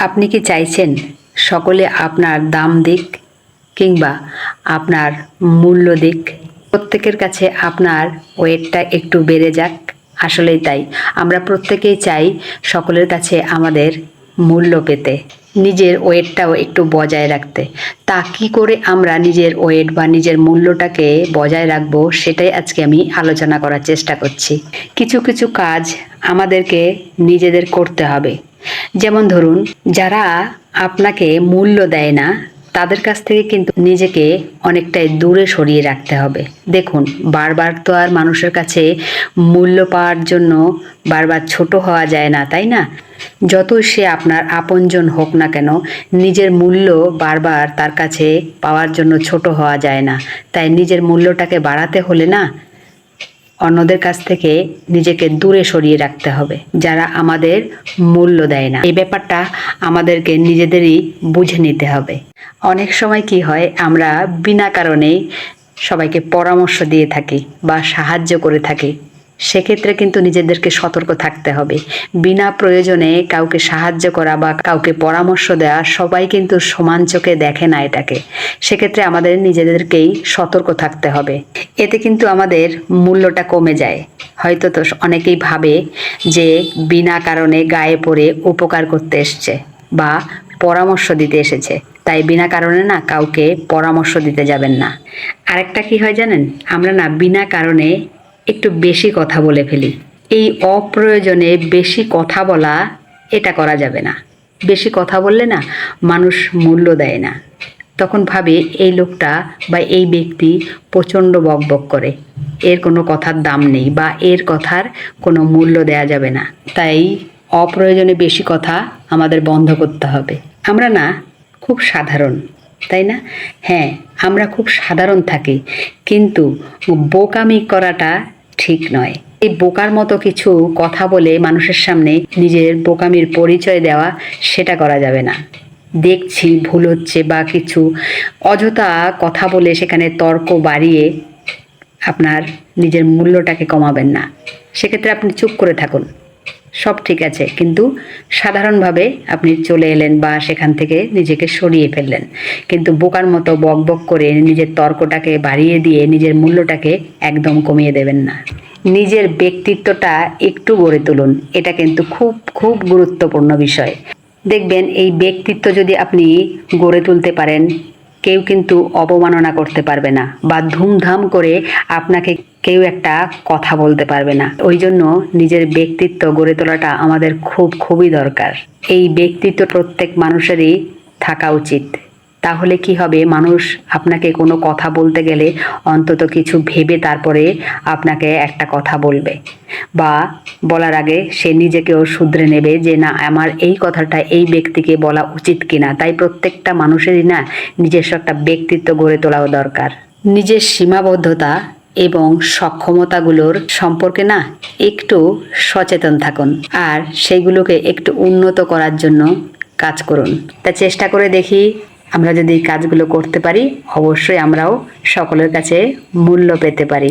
আপনি কি চাইছেন সকলে আপনার দাম দিক কিংবা আপনার মূল্য দিক? প্রত্যেকের কাছে আপনার ওয়েটটা একটু বেড়ে যাক। আসলেই তাই। আমরা প্রত্যেকেই চাই সকলের কাছে আমাদের মূল্য পেতে, নিজের ওয়েটটাও একটু বজায় রাখতে। তা কি করে আমরা নিজের ওয়েট বা নিজের মূল্যটাকে বজায় রাখব সেটাই আজকে আমি আলোচনা করার চেষ্টা করছি। কিছু কিছু কাজ আমাদেরকে নিজেদের করতে হবে। যেমন ধরুন, যারা আপনাকে মূল্য দেয় না, তাদের কাছ থেকে কিন্তু নিজেকে অনেকটাই দূরে সরিয়ে রাখতে হবে। দেখুন, বারবার তো আর মানুষের কাছে মূল্য পাওয়ার জন্য বারবার ছোট হওয়া যায় না, তাই না? যতই সে আপনার আপনজন হোক না কেন, নিজের মূল্য বারবার তার কাছে পাওয়ার জন্য ছোট হওয়া যায় না। তাই নিজের মূল্যটাকে বাড়াতে হলে না অন্যদের কাছ থেকে নিজেকে দূরে সরিয়ে রাখতে হবে, যারা আমাদের মূল্য দেয় না। এই ব্যাপারটা আমাদেরকে নিজেদেরই বুঝে নিতে হবে। অনেক সময় কি হয়, আমরা বিনা কারণেই সবাইকে পরামর্শ দিয়ে থাকি বা সাহায্য করে থাকি। সেক্ষেত্রে কিন্তু নিজেদেরকে সতর্ক থাকতে হবে। বিনা প্রয়োজনে কাউকে সাহায্য করা বা কাউকে পরামর্শ দেওয়া সবাই কিন্তু সমান চোখে দেখে না এটাকে। সেক্ষেত্রে আমাদের নিজেদেরকেই সতর্ক থাকতে হবে। এতে কিন্তু আমাদের মূল্যটা কমে যায়। হয়তো তো অনেকেই ভাবে যে বিনা কারণে গায়ে পড়ে উপকার করতে এসছে বা পরামর্শ দিতে এসেছে। তাই বিনা কারণে না কাউকে পরামর্শ দিতে যাবেন না। আরেকটা কি হয় জানেন? আমরা না বিনা কারণে একটু বেশি কথা বলে ফেলি। এই অপ্রয়োজনে বেশি কথা বলা এটা করা যাবে না। বেশি কথা বললে না মানুষ মূল্য দেয় না। তখন ভাবে, এই লোকটা বা এই ব্যক্তি প্রচণ্ড বকবক করে। এর কোনো কথার দাম নেই বা এর কথার কোনো মূল্য দেয়া যাবে না। তাই অপ্রয়োজনে বেশি কথা আমাদের বন্ধ করতে হবে। আমরা না, খুব সাধারণ, তাই না? হ্যাঁ আমরা খুব সাধারণ থাকি, কিন্তু বোকামি করাটা ঠিক নয়। এই বোকার মতো কিছু কথা বলে মানুষের সামনে নিজের বোকামির পরিচয় দেওয়া, সেটা করা যাবে না। দেখছি, ভুল হচ্ছে বা কিছু। অযথা কথা বলে সেখানে তর্ক বাড়িয়ে আপনার নিজের মূল্যটাকে কমাবেন না। সেক্ষেত্রে আপনি চুপ করে থাকুন। সব ঠিক আছে, কিন্তু সাধারণভাবে আপনি চলে এলেন বা সেখান থেকে নিজেকে সরিয়ে ফেললেন। কিন্তু বোকার মতো বক বক করে নিজের তর্কটাকে বাড়িয়ে দিয়ে নিজের মূল্যটাকে একদম কমিয়ে দেবেন না। নিজের ব্যক্তিত্বটা একটু গড়ে তুলুন। এটা কিন্তু খুব খুব গুরুত্বপূর্ণ বিষয়। দেখবেন এই ব্যক্তিত্ব যদি আপনি গড়ে তুলতে পারেন, কেউ কিন্তু অবমাননা করতে পারবে না বা ধুমধাম করে আপনাকে কেউ একটা কথা বলতে পারবে না। ওই জন্য নিজের ব্যক্তিত্ব গড়ে তোলাটা আমাদের খুব, খুবই দরকার। এই ব্যক্তিত্ব প্রত্যেক মানুষেরই থাকা উচিত। তাহলে কি হবে? মানুষ আপনাকে কোনো কথা বলতে গেলে অন্তত কিছু ভেবে তারপরে আপনাকে একটা কথা বলবে বা বলার আগে সে নিজেকেও শুধরে নেবে যে, না, আমার এই কথাটা এই ব্যক্তিকে বলা উচিত কিনা? তাই প্রত্যেকটা মানুষেরই না নিজস্ব একটা ব্যক্তিত্ব গড়ে তোলাও দরকার। নিজের সীমাবদ্ধতা এবং সক্ষমতাগুলোর সম্পর্কে না একটু সচেতন থাকুন আর সেগুলোকে একটু উন্নত করার জন্য কাজ করুন। তা চেষ্টা করে দেখি আমরা যদি এই কাজগুলো করতে পারি অবশ্যই আমরাও সকলের কাছে মূল্য পেতে পারি।